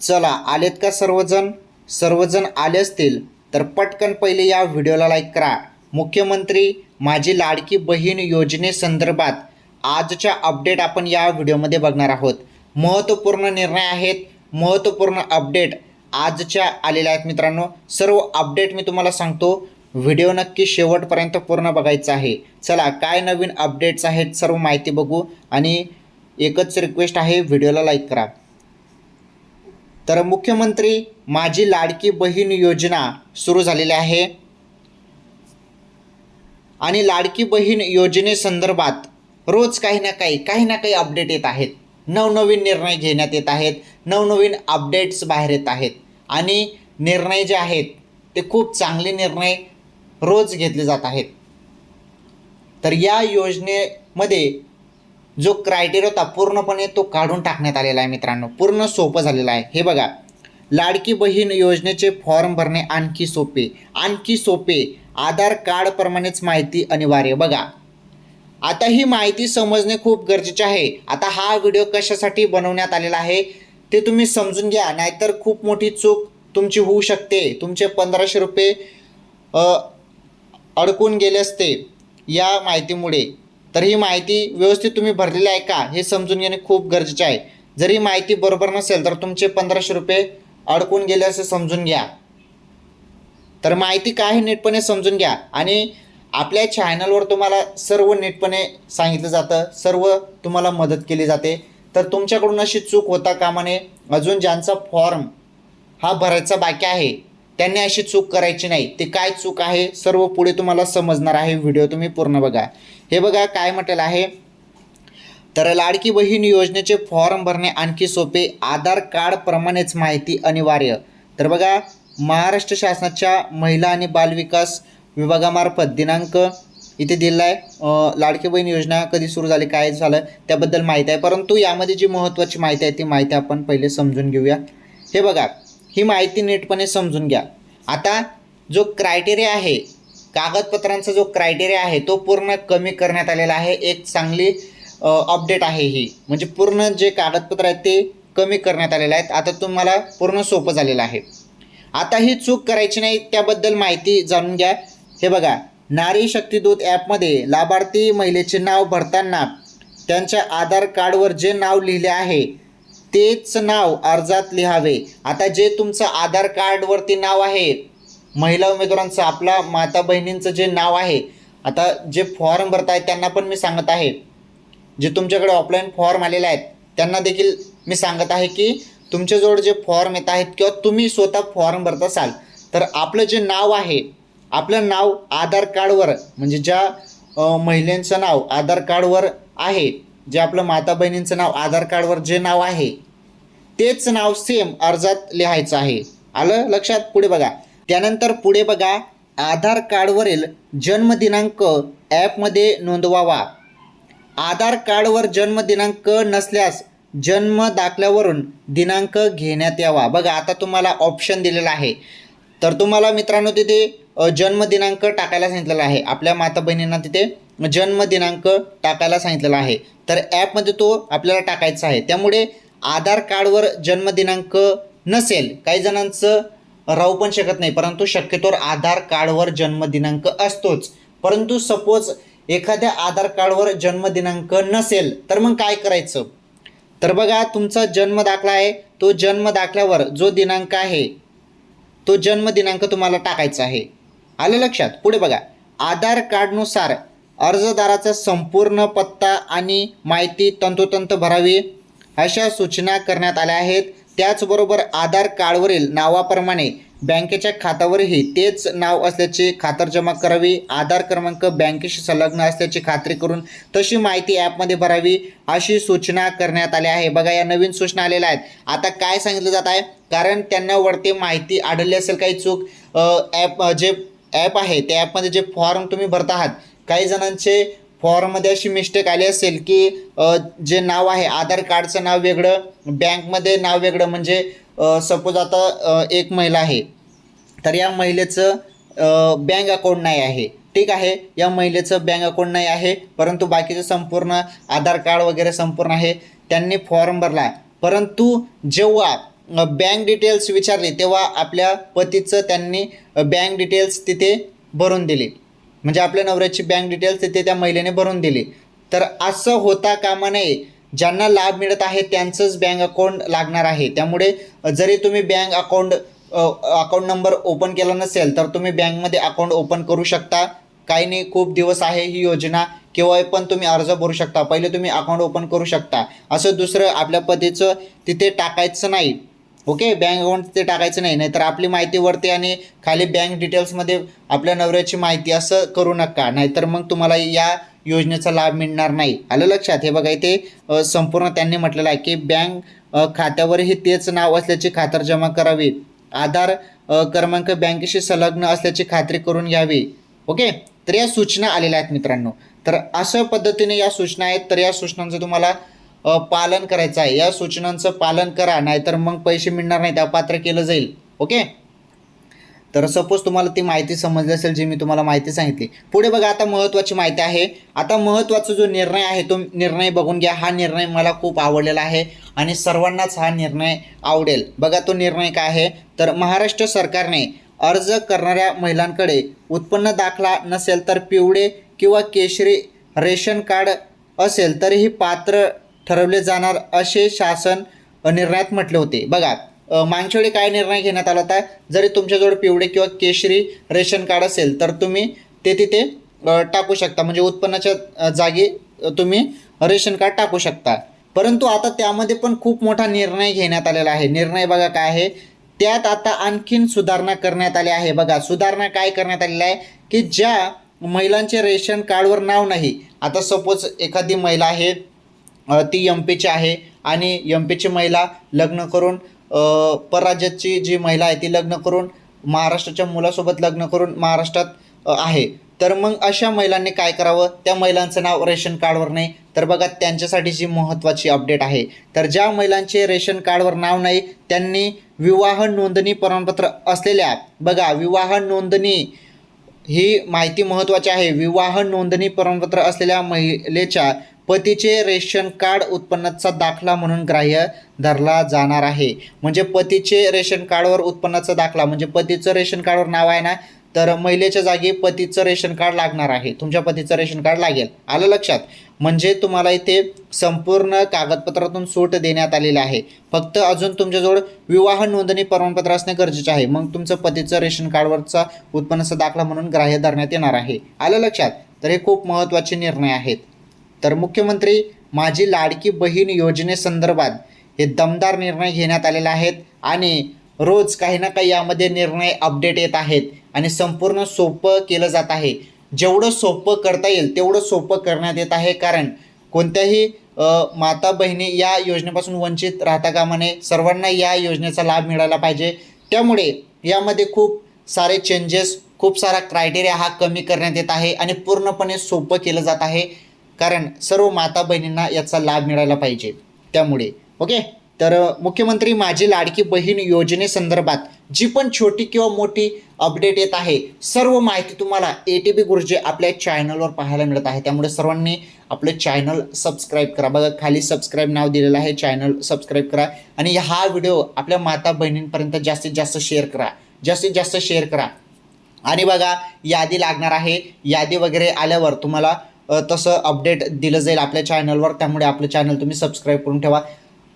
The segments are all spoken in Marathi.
चला आलेत का सर्वजण? सर्वजण आले असतील तर पटकन पहिले या व्हिडिओला लाईक करा. मुख्यमंत्री माझी लाडकी बहीण योजनेसंदर्भात आजच्या अपडेट आपण या व्हिडिओमध्ये बघणार आहोत. महत्त्वपूर्ण निर्णय आहेत महत्त्वपूर्ण अपडेट आजच्या आलेल्या आहेत मित्रांनो. सर्व अपडेट मी तुम्हाला सांगतो व्हिडिओ नक्की शेवटपर्यंत पूर्ण बघायचा आहे. चला काय नवीन अपडेट्स आहेत सर्व माहिती बघू आणि एकच रिक्वेस्ट आहे व्हिडिओला लाईक करा. तर मुख्यमंत्री माझी लाडकी बहीण योजना सुरू झालेली आहे. आणि लाडकी बहीण योजनेसंदर्भात रोज काही ना काही काही ना काही अपडेट येत आहेत. नवनवीन निर्णय घेण्यात येत आहेत. नवनवीन अपडेट्स बाहेर येत आहेत. आणि निर्णय जे आहेत ते खूप चांगले निर्णय रोज घेतले जात आहेत. तर या योजनेमध्ये जो क्रायटेरिया होता पूर्णपणे तो काढून टाकण्यात आलेला आहे मित्रांनो. पूर्ण सोपं झालेलं आहे. हे बघा. लाडकी बहीण योजनेचे फॉर्म भरणे आणखी सोपे. आणखी सोपे. आधार कार्डप्रमाणेच माहिती अनिवार्य. बघा. आता ही माहिती समजणे खूप गरजेचे आहे. आता हा व्हिडिओ कशासाठी बनवण्यात आलेला आहे ते तुम्ही समजून घ्या. नाहीतर खूप मोठी चूक तुमची होऊ शकते. तुमचे पंधराशे रुपये अडकून गेले असते या माहितीमुळे. तर ही माहिती व्यवस्थित तुम्ही भरलेली आहे का हे समजून घेणे खूप गरजेचे आहे. जर ही माहिती बरोबर नसेल तर तुमचे पंधराशे रुपये अडकून गेले असे समजून घ्या. तर माहिती काय नीटपणे समजून घ्या आणि आपल्या चॅनलवर तुम्हाला सर्व नीटपणे सांगितलं जातं सर्व तुम्हाला मदत केली जाते. तर तुमच्याकडून अशी चूक होता कामा नये. अजून ज्यांचा फॉर्म हा भरायचा बाकी आहे त्यांनी अशी चूक करायची नाही. ते काय चूक आहे सर्व पुढे तुम्हाला समजणार आहे. व्हिडिओ तुम्ही पूर्ण बघा. हे बघा काय म्हटलेलं आहे. तर लाडकी बहीण योजनेचे फॉर्म भरणे आणखी सोपे. आधार कार्डप्रमाणेच माहिती अनिवार्य. तर बघा महाराष्ट्र शासनाच्या महिला आणि बालविकास विभागामार्फत दिनांक इथे दिलेला आहे लाडकी बहीण योजना कधी सुरू झाली काय झालं त्याबद्दल माहिती आहे. परंतु यामध्ये जी महत्त्वाची माहिती आहे ती माहिती आपण पहिले समजून घेऊया. हे बघा ही माहिती नीटपणे समजून घ्या. आता जो क्रायटेरिया आहे कागदपत्रांचा जो क्रायटेरिया आहे तो पूर्ण कमी करण्यात आलेला आहे. एक चांगली अपडेट आहे ही. म्हणजे पूर्ण जे कागदपत्र आहेत ते कमी करण्यात आलेले आहेत. आता तुम्हाला पूर्ण सोपं झालेलं आहे. आता ही चूक करायची नाही त्याबद्दल माहिती जाणून घ्या. हे बघा नारी शक्तिदूत ॲपमध्ये लाभार्थी महिलेचे नाव भरताना त्यांच्या आधार कार्डवर जे नाव लिहिले आहे तेच नाव अर्जात लिहावे. आता जे तुमचं आधार कार्डवरती नाव आहे महिला उमेदवारांचं आपला माता बहिणींचं जे नाव आहे आता जे फॉर्म भरत आहेत त्यांना पण मी सांगत आहे. जे तुमच्याकडे ऑफलाईन फॉर्म आलेले आहेत त्यांना देखील मी सांगत आहे की तुमच्याजवळ जे फॉर्म येत आहेत किंवा तुम्ही स्वतः फॉर्म भरत असाल तर आपलं जे नाव आहे आपलं नाव आधार कार्डवर म्हणजे ज्या महिलेंचं नाव आधार कार्डवर आहे जे आपलं माता बहिणींचं नाव आधार कार्डवर जे नाव आहे तेच नाव सेम अर्जात लिहायचं आहे. आलं लक्षात? पुढे बघा. त्यानंतर पुढे बघा आधार कार्डवरील जन्मदिनांक ॲपमध्ये नोंदवावा. आधार कार्डवर जन्मदिनांक नसल्यास जन्म दाखल्यावरून दिनांक घेण्यात यावा. बघा आता तुम्हाला ऑप्शन दिलेला आहे. तर तुम्हाला मित्रांनो तिथे जन्मदिनांक टाकायला सांगितलेला आहे. आपल्या माता बहिणींना तिथे जन्मदिनांक टाकायला सांगितलेला आहे. तर ॲपमध्ये तो आपल्याला टाकायचा आहे. त्यामुळे आधार कार्डवर जन्मदिनांक नसेल काही जणांचं राहू पण शकत नाही. परंतु शक्यतोवर आधार कार्डवर जन्मदिनांक असतोच. परंतु सपोज एखाद्या आधार कार्डवर जन्मदिनांक नसेल तर मग काय करायचं? तर बघा तुमचा जन्म दाखला आहे. तो जन्म दाखल्यावर जो दिनांक आहे तो जन्मदिनांक तुम्हाला टाकायचा आहे. आलं लक्षात? पुढे बघा. आधार कार्डनुसार अर्जदाराचा संपूर्ण पत्ता आणि माहिती तंतोतंत भरावी. अशा सूचना करण्यात आल्या आहेत. त्याचबरोबर आधार कार्डवरील नावाप्रमाणे बँकेच्या खात्यावरही तेच नाव असल्याचे खातरजमा करावी. आधार क्रमांक बँकेशी संलग्न असल्याची खात्री करून तशी माहिती ॲपमध्ये भरावी अशी सूचना करण्यात आली आहे. बघा या नवीन सूचना आलेल्या आहेत. आता काय सांगितलं जात आहे? कारण त्यांना वरती माहिती आढळली असेल काही चूक. ॲप जे ॲप आहे त्या ॲपमध्ये जे फॉर्म तुम्ही भरत आहात काही जणांचे फॉर्ममध्ये अशी मिस्टेक आली असेल की जे नाव आहे आधार कार्डचं नाव वेगळं बँकमध्ये नाव वेगळं म्हणजे सपोज आता एक महिला आहे. तर या महिलेचं बँक अकाउंट नाही आहे. ठीक आहे या महिलेचं बँक अकाउंट नाही आहे परंतु बाकीचं संपूर्ण आधार कार्ड वगैरे संपूर्ण आहे त्यांनी फॉर्म भरला परंतु जेव्हा बँक डिटेल्स विचारले तेव्हा आपल्या पतीचं त्यांनी बँक डिटेल्स तिथे भरून दिले. म्हणजे आपल्या नवऱ्याची बँक डिटेल्स तिथे त्या महिलेने भरून दिली. तर असं होता कामा नये. ज्यांना लाभ मिळत आहे त्यांचंच बँक अकाउंट लागणार आहे. त्यामुळे जरी तुम्ही bank account account number open केला नसेल तर तुम्ही बँकमध्ये अकाउंट ओपन करू शकता. काही नाही खूप दिवस आहे ही योजना. केव्हा पण तुम्ही अर्ज भरू शकता. पहिले तुम्ही अकाउंट ओपन करू शकता. असं दुसरं आपल्या पतीचं तिथे टाकायचं नाही. ओके बँक अकाउंट ते टाकायचं नाही नाहीतर आपली माहिती वरती आणि खाली बँक डिटेल्समध्ये आपल्या नवऱ्याची माहिती असं करू नका नाहीतर मग तुम्हाला या योजनेचा लाभ मिळणार नाही. आलं लक्षात? हे बघा इथे संपूर्ण त्यांनी म्हटलेलं आहे की बँक खात्यावरही तेच नाव असल्याची खातरजमा करावी. आधार क्रमांक बँकेशी संलग्न असल्याची खात्री करून घ्यावी. ओके? तर या सूचना आलेल्या आहेत मित्रांनो. तर अशा पद्धतीने या सूचना आहेत तर या सूचनांचं तुम्हाला पालन करायचं आहे. या सूचनांचं पालन करा नाहीतर मग पैसे मिळणार नाहीत अपात्र केलं जाईल. ओके? तर सपोज तुम्हाला ती माहिती समजली असेल जी मी तुम्हाला माहिती सांगितली. पुढे बघा आता महत्त्वाची माहिती आहे. आता महत्त्वाचा जो निर्णय आहे तो निर्णय बघून घ्या. हा निर्णय मला खूप आवडलेला आहे आणि सर्वांनाच हा निर्णय आवडेल. बघा तो निर्णय काय आहे? तर महाराष्ट्र सरकारने अर्ज करणाऱ्या महिलांकडे उत्पन्न दाखला नसेल तर पिवळे किंवा केशरी रेशन कार्ड असेल तरीही पात्र ठरवले जाणार असे शासन निर्णयात म्हटले होते. बघा अ, काय निर्णय घेण्यात आला होता? जरी तुमच्याजवळ पिवळे किंवा केशरी रेशन कार्ड असेल तर तुम्ही ते तिथे टाकू शकता. म्हणजे उत्पन्नाच्या जागी तुम्ही रेशन कार्ड टाकू शकता. परंतु आता त्यामध्ये पण खूप मोठा निर्णय घेण्यात आलेला आहे. निर्णय बघा काय आहे? त्यात आता आणखीन सुधारणा करण्यात आली आहे. बघा सुधारणा काय करण्यात आलेली आहे? की ज्या महिलांचे रेशन कार्डवर नाव नाही आता सपोज एखादी महिला आहे ती यम पीची आहे आणि यम पीची महिला लग्न करून परराज्याची जी महिला आहे ती लग्न करून महाराष्ट्राच्या मुलासोबत लग्न करून महाराष्ट्रात आहे. तर मग अशा महिलांनी काय करावं? त्या महिलांचं नाव रेशन कार्डवर नाही. तर बघा त्यांच्यासाठी जी महत्त्वाची अपडेट आहे. तर ज्या महिलांचे रेशन कार्डवर नाव नाही त्यांनी विवाह नोंदणी प्रमाणपत्र असलेल्या बघा विवाह नोंदणी ही माहिती महत्त्वाची आहे. विवाह नोंदणी प्रमाणपत्र असलेल्या महिलेच्या पतीचे रेशन कार्ड उत्पन्नाचा दाखला म्हणून ग्राह्य धरला जाणार आहे. म्हणजे पतीचे रेशन कार्डवर उत्पन्नाचा दाखला म्हणजे पतीचं रेशन कार्डवर नाव आहे ना तर महिलेच्या जागी पतीचं रेशन कार्ड लागणार आहे. तुमच्या पतीचं रेशन कार्ड लागेल. आलं लक्षात? म्हणजे तुम्हाला इथे संपूर्ण कागदपत्रातून सूट देण्यात आलेली आहे. फक्त अजून तुमच्याजवळ विवाह नोंदणी प्रमाणपत्र असणे गरजेचे आहे. मग तुमचं पतीचं रेशन कार्डवरचा उत्पन्नाचा दाखला म्हणून ग्राह्य धरण्यात येणार आहे. आलं लक्षात? तर हे खूप महत्त्वाचे निर्णय आहेत. तर मुख्यमंत्री माझी लाडकी बहीण योजनेसंदर्भात हे दमदार निर्णय घेण्यात आलेले आहेत आणि रोज काही ना काही यामध्ये निर्णय अपडेट येत आहेत आणि संपूर्ण सोपं केलं जात आहे. जेवढं सोपं करता येईल तेवढं सोपं करण्यात येत आहे. कारण कोणत्याही माता बहिणी या योजनेपासून वंचित राहता कामा नये. सर्वांना या योजनेचा लाभ मिळाला पाहिजे. त्यामुळे यामध्ये खूप सारे चेंजेस खूप सारा क्रायटेरिया हा कमी करण्यात येत आहे आणि पूर्णपणे सोपं केलं जात आहे. कारण सर्व माता बहिणींना याचा लाभ मिळाला पाहिजे त्यामुळे. ओके? तर मुख्यमंत्री माझी लाडकी बहीण योजनेसंदर्भात जी पण छोटी किंवा मोठी अपडेट येत आहे सर्व माहिती तुम्हाला ए टी बी गुरुजी आपल्या चॅनलवर पाहायला मिळत आहे. त्यामुळे सर्वांनी आपलं चॅनल सबस्क्राईब करा. बघा खाली सबस्क्राईब नाव दिलेलं आहे चॅनल सबस्क्राईब करा आणि हा व्हिडिओ आपल्या माता बहिणींपर्यंत जास्तीत जास्त शेअर करा. जास्तीत जास्त शेअर करा. आणि बघा यादी लागणार आहे. यादी वगैरे आल्यावर तुम्हाला तसं अपडेट दिलं जाईल आपल्या चॅनलवर त्यामुळे आपलं चॅनल तुम्ही सबस्क्राईब करून ठेवा.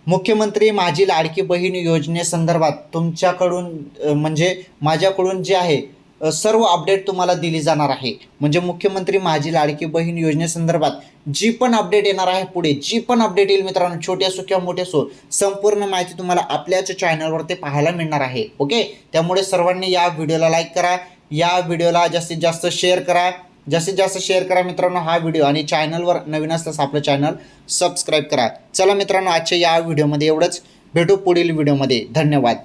मुख्यमंत्री माझी लाडकी बहीण योजनेसंदर्भात तुमच्याकडून म्हणजे माझ्याकडून जे आहे सर्व अपडेट तुम्हाला दिली जाणार आहे. म्हणजे मुख्यमंत्री माझी लाडकी बहीण योजनेसंदर्भात जी पण अपडेट येणार आहे पुढे जी पण अपडेट येईल मित्रांनो छोटे असो किंवा मोठे असो संपूर्ण माहिती तुम्हाला आपल्याच चॅनलवर ते पाहायला मिळणार आहे. ओके त्यामुळे सर्वांनी या व्हिडिओला लाईक करा. या व्हिडिओला जास्तीत जास्त शेअर करा. जास्तीत जास्त शेअर करा मित्रांनो हा व्हिडिओ आणि चॅनलवर नवीन असल्यास आपलं चॅनल सबस्क्राईब करा. चला मित्रांनो आजच्या या व्हिडिओमध्ये एवढंच. भेटू पुढील व्हिडिओमध्ये धन्यवाद.